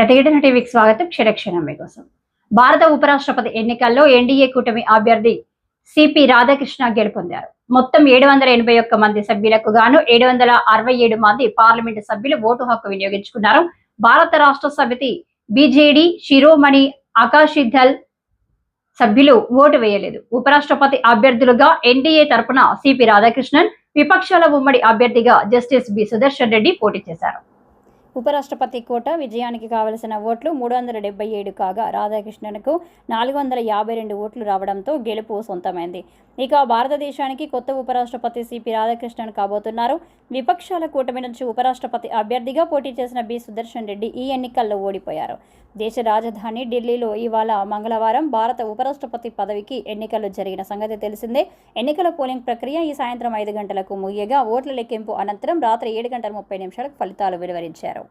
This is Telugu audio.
ప్రతిఘటన టీవీకి స్వాగతం. క్షణక్షణం మీకోసం. భారత ఉపరాష్ట్రపతి ఎన్నికల్లో ఎన్డీఏ కూటమి అభ్యర్థి సిపి రాధాకృష్ణ గెలుపొందారు. మొత్తం ఏడు వందల ఎనభై ఒక్క మంది సభ్యులకు గాను ఏడు వందల అరవై ఏడు మంది పార్లమెంటు సభ్యులు ఓటు హక్కు వినియోగించుకున్నారు. భారత రాష్ట్ర సమితి బీజేడీ శిరోమణి ఆకాశిధల్ సభ్యులు ఓటు వేయలేదు. ఉపరాష్ట్రపతి అభ్యర్థులుగా ఎన్డీఏ తరపున సిపి రాధాకృష్ణన్ విపక్షాల ఉమ్మడి అభ్యర్థిగా జస్టిస్ బి సుదర్శన్ రెడ్డి పోటీ చేశారు. ఉపరాష్ట్రపతి కోట విజయానికి కావలసిన ఓట్లు మూడు వందల డెబ్బై ఏడు కాగా రాధాకృష్ణన్కు నాలుగు వందల యాభై రెండు ఓట్లు రావడంతో గెలుపు సొంతమైంది. ఇక భారతదేశానికి కొత్త ఉపరాష్ట్రపతి సిపి రాధాకృష్ణన్ కాబోతున్నారు. విపక్షాల కూటమి నుంచి ఉపరాష్ట్రపతి అభ్యర్థిగా పోటీ చేసిన బి సుదర్శన్ రెడ్డి ఈ ఎన్నికల్లో ఓడిపోయారు. దేశ రాజధాని ఢిల్లీలో ఇవాళ మంగళవారం భారత ఉపరాష్ట్రపతి పదవికి ఎన్నికలు జరిగిన సంగతి తెలిసిందే. ఎన్నికల పోలింగ్ ప్రక్రియ ఈ సాయంత్రం ఐదు గంటలకు ముగియగా ఓట్ల లెక్కింపు అనంతరం రాత్రి ఏడు గంటల ముప్పై నిమిషాలకు ఫలితాలు వెలువరించారు.